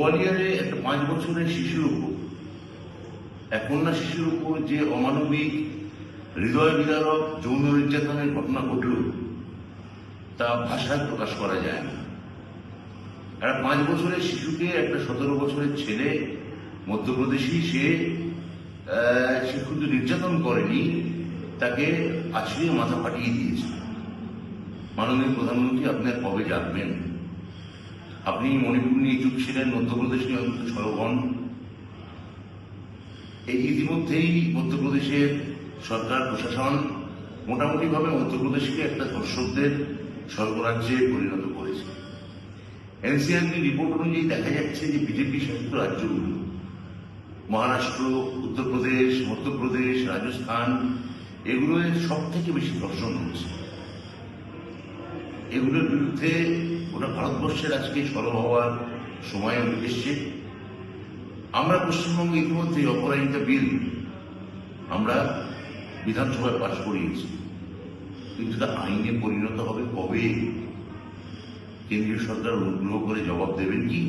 গোয়ালিয়রে একটা পাঁচ বছরের শিশুর উপর, এক কন্যা শিশুর উপর যে অমানবিক হৃদয় বিদারক যৌন নির্যাতনের ঘটনা ঘটল, তা ভাষায় প্রকাশ করা যায় না। একটা পাঁচ বছরের শিশুকে একটা সতেরো বছরের ছেলে, মধ্যপ্রদেশী, সে সে নির্যাতন করেনি, তাকে আছড়িয়ে মাথা ফাটিয়ে দিয়েছে। মাননীয় প্রধানমন্ত্রী আপনার কবে জানবেন? আপনি মণিপুর নিয়ে চুপ ছিলেন মধ্যপ্রদেশ নিয়ে অন্তত সরবন এই ইতিমধ্যেই মধ্যপ্রদেশের সরকার, প্রশাসন মোটামুটিভাবে মধ্যপ্রদেশকে একটা ধর্ষকদের স্বর্গরাজ্যে পরিণত করেছে। এনসিআরটি রিপোর্ট অনুযায়ী দেখা যাচ্ছে যে বিজেপি শাসিত রাজ্যগুলো, মহারাষ্ট্র, উত্তরপ্রদেশ, মধ্যপ্রদেশ, রাজস্থান, এগুলোয় সব থেকে বেশি ধর্ষণ হচ্ছে। এগুলোর বিরুদ্ধে ওরা ভারতবর্ষের আজকে সরব হওয়ার সময় এসছে। আমরা পশ্চিমবঙ্গে ইতিমধ্যে অপরাজিতা বিল আমরা বিধানসভায় পাশ করিয়েছি। কিন্তু তা আইনে পরিণত হবে কবে? কেন্দ্রীয় সরকার অনুগ্রহ করে জবাব দেবেন কি?